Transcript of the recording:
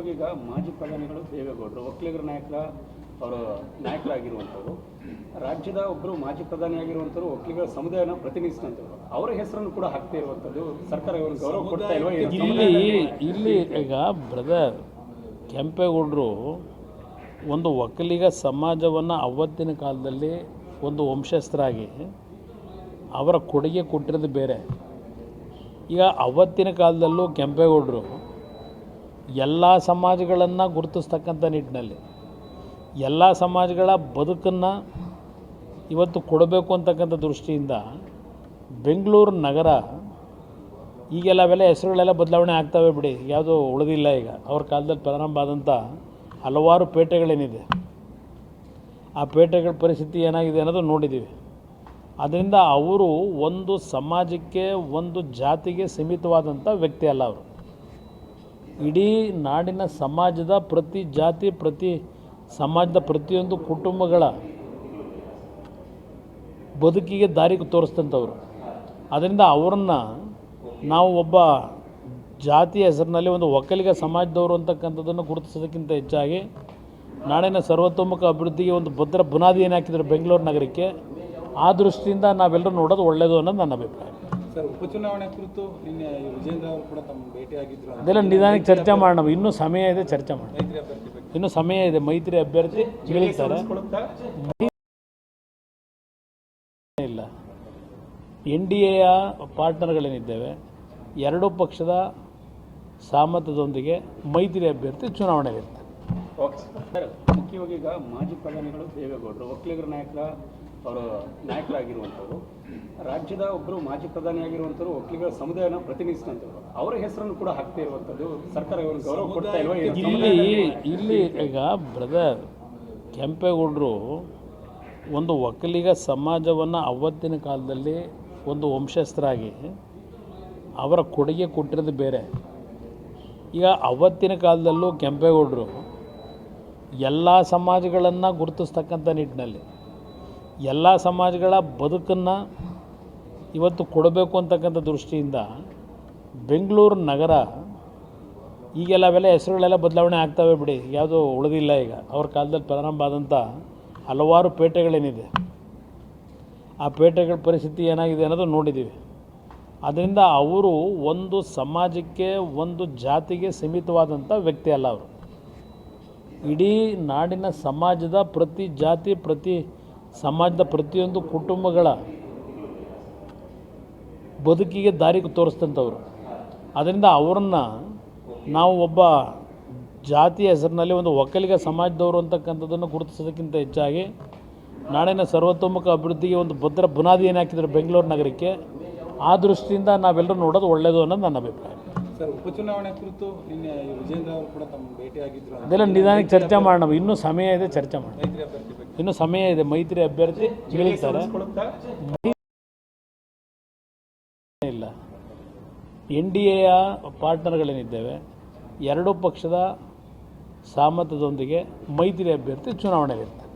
ಮುಖ್ಯವಾಗಿ ಈಗ ಮಾಜಿ ಪ್ರಧಾನಿಗಳು ದೇವೇಗೌಡರು. ಒಕ್ಕಲಿಗರ ನಾಯಕರ ಅವರು ನಾಯಕರಾಗಿರುವಂಥವ್ರು. ರಾಜ್ಯದ ಒಬ್ಬರು ಮಾಜಿ ಪ್ರಧಾನಿ ಆಗಿರುವಂಥವ್ರು ಒಕ್ಕಲಿಗರ ಸಮುದಾಯನ ಪ್ರತಿನಿಧಿಸಿದಂಥವ್ರು. ಅವರ ಹೆಸರನ್ನು ಕೂಡ ಹಾಕ್ತಾ ಇರುವಂಥದ್ದು ಸರ್ಕಾರ ಇವ್ರಿಗೆ ಗೌರವ ಕೊಡ್ತಾ ಇಲ್ವಾ ಇಲ್ಲಿ ಇಲ್ಲಿ ಈಗ ಬ್ರದರ್ ಕೆಂಪೇಗೌಡರು ಒಂದು ಒಕ್ಕಲಿಗ ಸಮಾಜವನ್ನು ಅವತ್ತಿನ ಕಾಲದಲ್ಲಿ ಒಂದು ವಂಶಸ್ಥರಾಗಿ ಅವರ ಕೊಡುಗೆ ಕೊಟ್ಟಿರೋದು ಬೇರೆ. ಈಗ ಅವತ್ತಿನ ಕಾಲದಲ್ಲೂ ಕೆಂಪೇಗೌಡರು ಎಲ್ಲ ಸಮಾಜಗಳನ್ನು ಗುರುತಿಸ್ತಕ್ಕಂಥ ನಿಟ್ಟಿನಲ್ಲಿ, ಎಲ್ಲ ಸಮಾಜಗಳ ಬದುಕನ್ನು ಇವತ್ತು ಕೊಡಬೇಕು ಅಂತಕ್ಕಂಥ ದೃಷ್ಟಿಯಿಂದ ಬೆಂಗಳೂರು ನಗರ, ಈಗೆಲ್ಲ ಅವೆಲ್ಲ ಹೆಸರುಗಳೆಲ್ಲ ಬದಲಾವಣೆ ಆಗ್ತವೆ ಬಿಡಿ, ಯಾವುದೂ ಉಳಿದಿಲ್ಲ ಈಗ. ಅವ್ರ ಕಾಲದಲ್ಲಿ ಪ್ರಾರಂಭ ಆದಂಥ ಹಲವಾರು ಪೇಟೆಗಳೇನಿದೆ. ಆ ಪೇಟೆಗಳ ಪರಿಸ್ಥಿತಿ ಏನಾಗಿದೆ ಅನ್ನೋದು ನೋಡಿದ್ದೀವಿ. ಅದರಿಂದ ಅವರು ಒಂದು ಸಮಾಜಕ್ಕೆ, ಒಂದು ಜಾತಿಗೆ ಸೀಮಿತವಾದಂಥ ವ್ಯಕ್ತಿ ಅಲ್ಲ ಅವರು. ಇಡೀ ನಾಡಿನ ಸಮಾಜದ ಪ್ರತಿ ಜಾತಿ, ಪ್ರತಿ ಸಮಾಜದ ಪ್ರತಿಯೊಂದು ಕುಟುಂಬಗಳ ಬದುಕಿಗೆ ದಾರಿ ತೋರಿಸ್ತಂಥವ್ರು. ಅದರಿಂದ ಅವ್ರನ್ನ ನಾವು ಒಬ್ಬ ಜಾತಿಯ ಹೆಸರಿನಲ್ಲಿ ಒಂದು ಒಕ್ಕಲಿಗ ಸಮಾಜದವರು ಅಂತಕ್ಕಂಥದ್ದನ್ನು ಗುರುತಿಸೋದಕ್ಕಿಂತ ಹೆಚ್ಚಾಗಿ ನಾಡಿನ ಸರ್ವತೋಮುಖ ಅಭಿವೃದ್ಧಿಗೆ ಒಂದು ಭದ್ರ ಬುನಾದಿ ಏನು ಹಾಕಿದ್ರು ಬೆಂಗಳೂರು ನಗರಕ್ಕೆ, ಆ ದೃಷ್ಟಿಯಿಂದ ನಾವೆಲ್ಲರೂ ನೋಡೋದು ಒಳ್ಳೆಯದು ಅನ್ನೋದು ನನ್ನ ಅಭಿಪ್ರಾಯ. ಸರ್ ಉಪಚುನಾವಣೆ ಕುರಿತು ನಿನ್ನೆ ವಿಜೇಂದ್ರ ಅವರು ಕೂಡ ತಮ್ಮ ಭೇಟಿಯಾಗಿದ್ರು. ಅದೆಲ್ಲ ನಿಧಾನಕ್ಕೆ ಚರ್ಚೆ ಮಾಡೋಣ ಇನ್ನೂ ಸಮಯ ಇದೆ ಚರ್ಚೆ ಮಾಡೋಣ. ಮೈತ್ರಿ ಅಭ್ಯರ್ಥಿ ಇನ್ನೂ ಸಮಯ ಇದೆ ಮೈತ್ರಿ ಅಭ್ಯರ್ಥಿ ಹೇಳ್ತಾರೆ ಇಲ್ಲ. ಎನ್ ಡಿ ಎಯ ಪಾರ್ಟ್ನರ್ಗಳೇನಿದ್ದೇವೆ ಎರಡೂ ಪಕ್ಷದ ಸಾಮರ್ಥ್ಯದೊಂದಿಗೆ ಮೈತ್ರಿ ಅಭ್ಯರ್ಥಿ ಓಕೆ. ಸರ್ ಮುಖ್ಯವಾಗಿ ಈಗ ಮಾಜಿ ಪ್ರಧಾನಿಗಳು ದೇವೇಗೌಡರು ಒಕ್ಕಲಿಗರ ನಾಯಕರ ಅವರು ನಾಯಕರಾಗಿರುವಂಥವ್ರು, ರಾಜ್ಯದ ಒಬ್ಬರು ಮಾಜಿ ಪ್ರಧಾನಿ ಆಗಿರುವಂಥವ್ರು ಒಕ್ಕಲಿಗರ ಸಮುದಾಯನ ಪ್ರತಿನಿಧಿಸಿದಂಥವ್ರು, ಅವರ ಹೆಸರನ್ನು ಕೂಡ ಹಾಕ್ತಾ ಇರುವಂಥದ್ದು ಸರ್ಕಾರ ಇವರು ಗೌರವ ಕೊಡ್ತಾ ಇಲ್ವಾ ಇಲ್ಲಿ ಇಲ್ಲಿ ಈಗ ಬ್ರದರ್ ಕೆಂಪೇಗೌಡರು ಒಂದು ಒಕ್ಕಲಿಗ ಸಮಾಜವನ್ನು ಅವತ್ತಿನ ಕಾಲದಲ್ಲಿ ಒಂದು ವಂಶಸ್ಥರಾಗಿ ಅವರ ಕೊಡುಗೆ ಕೊಟ್ಟಿರೋದು ಬೇರೆ. ಈಗ ಅವತ್ತಿನ ಕಾಲದಲ್ಲೂ ಕೆಂಪೇಗೌಡರು ಎಲ್ಲ ಸಮಾಜಗಳನ್ನು ಗುರುತಿಸ್ತಕ್ಕಂಥ ನಿಟ್ಟಿನಲ್ಲಿ ಎಲ್ಲ ಸಮಾಜಗಳ ಬದುಕನ್ನು ಇವತ್ತು ಕೊಡಬೇಕು ಅಂತಕ್ಕಂಥ ದೃಷ್ಟಿಯಿಂದ ಬೆಂಗಳೂರು ನಗರ, ಈಗೆಲ್ಲ ಅವೆಲ್ಲ ಹೆಸರುಗಳೆಲ್ಲ ಬದಲಾವಣೆ ಆಗ್ತವೆ ಬಿಡಿ. ಯಾವುದೂ ಉಳಿದಿಲ್ಲ ಈಗ. ಅವ್ರ ಕಾಲದಲ್ಲಿ ಪ್ರಾರಂಭ ಆದಂಥ ಹಲವಾರು ಪೇಟೆಗಳೇನಿದೆ. ಆ ಪೇಟೆಗಳ ಪರಿಸ್ಥಿತಿ ಏನಾಗಿದೆ ಅನ್ನೋದು ನೋಡಿದ್ದೀವಿ. ಅದರಿಂದ ಅವರು ಒಂದು ಸಮಾಜಕ್ಕೆ, ಒಂದು ಜಾತಿಗೆ ಸೀಮಿತವಾದಂಥ ವ್ಯಕ್ತಿ ಅಲ್ಲ ಅವರು. ಇಡೀ ನಾಡಿನ ಸಮಾಜದ ಪ್ರತಿ ಜಾತಿ, ಪ್ರತಿ ಸಮಾಜದ ಪ್ರತಿಯೊಂದು ಕುಟುಂಬಗಳ ಬದುಕಿಗೆ ದಾರಿ ತೋರಿಸ್ತಂಥವ್ರು ಅದರಿಂದ ಅವ್ರನ್ನ ನಾವು ಒಬ್ಬ ಜಾತಿಯ ಹೆಸರಿನಲ್ಲಿ ಒಂದು ಒಕ್ಕಲಿಗ ಸಮಾಜದವರು ಅಂತಕ್ಕಂಥದ್ದನ್ನು ಗುರುತಿಸೋದಕ್ಕಿಂತ ಹೆಚ್ಚಾಗಿ ನಾಡಿನ ಸರ್ವತೋಮುಖ ಅಭಿವೃದ್ಧಿಗೆ ಒಂದು ಭದ್ರ ಬುನಾದಿ ಏನು ಹಾಕಿದ್ರು ಬೆಂಗಳೂರು ನಗರಕ್ಕೆ ಆ ದೃಷ್ಟಿಯಿಂದ ನಾವೆಲ್ಲರೂ ನೋಡೋದು ಒಳ್ಳೆಯದು ಅನ್ನೋದು ನನ್ನ ಅಭಿಪ್ರಾಯ. ಸರ್ ಉಪಚುನಾವಣೆ ಕುರಿತು ನಿನ್ನೆ ವಿಜೇಂದ್ರ ಅವರು ಕೂಡ ತಮ್ಮ ಅದೆಲ್ಲ ನಿಧಾನಕ್ಕೆ ಚರ್ಚೆ ಮಾಡೋಣ ಇನ್ನೂ ಸಮಯ ಇದೆ ಚರ್ಚೆ ಮಾಡೋಣ. ಇನ್ನೂ ಸಮಯ ಇದೆ, ಮೈತ್ರಿ ಅಭ್ಯರ್ಥಿ ಹೇಳಿದ್ದಾರೆ ಇಲ್ಲ. ಎನ್ ಡಿ ಎಯ ಪಾರ್ಟ್ನರ್ಗಳೇನಿದ್ದೇವೆ, ಎರಡೂ ಪಕ್ಷದ ಸಾಮರ್ಥ್ಯದೊಂದಿಗೆ ಮೈತ್ರಿ ಅಭ್ಯರ್ಥಿ ಚುನಾವಣೆಗಿರ್ತಾರೆ